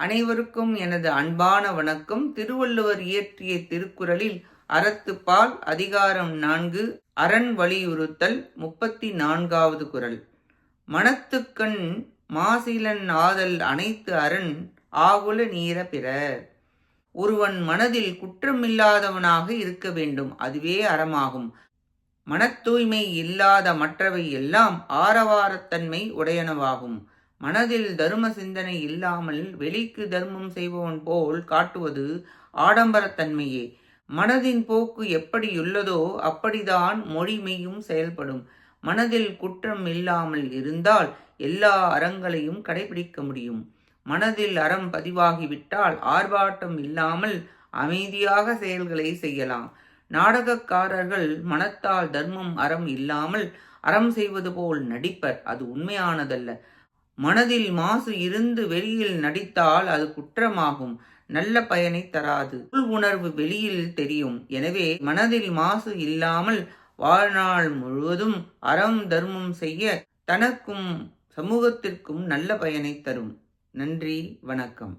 அனைவருக்கும் எனது அன்பான வணக்கம். திருவள்ளுவர் இயற்றிய திருக்குறளில் அறத்துப்பால் அதிகாரம் நான்கு அரண் வலியுறுத்தல் முப்பத்தி நான்காவது குறள். மனத்துக்கண் மாசிலன் ஆதல் அனைத்து அரண் ஆகுல நீர பிற. ஒருவன் மனதில் குற்றமில்லாதவனாக இருக்க வேண்டும் அதுவே அறமாகும். மனத்தூய்மை இல்லாத மற்றவை எல்லாம் ஆரவாரத்தன்மை உடையனவாகும். மனதில் தர்ம சிந்தனை இல்லாமல் வெளிக்கு தர்மம் செய்பவன் போல் காட்டுவது ஆடம்பரத்தன்மையே. மனதின் போக்கு எப்படியுள்ளதோ அப்படிதான் மொழிமையும் செயல்படும். மனதில் குற்றம் இல்லாமல் இருந்தால் எல்லா அறங்களையும் கடைபிடிக்க முடியும். மனதில் அறம் பதிவாகிவிட்டால் ஆர்ப்பாட்டம் இல்லாமல் அமைதியாக செயல்களை செய்யலாம். நாடகக்காரர்கள் மனத்தால் தர்மம் அறம் இல்லாமல் அறம் செய்வது போல் நடிப்பர் அது உண்மையானதல்ல. மனதில் மாசு இருந்து வெளியில் நடித்தால் அது குற்றமாகும். நல்ல பயனை தராது. உள் உணர்வு வெளியில் தெரியும். எனவே மனதில் மாசு இல்லாமல் வாழ்நாள் முழுவதும் அறம் தர்மம் செய்ய தனக்கும் சமூகத்திற்கும் நல்ல பயனை தரும். நன்றி வணக்கம்.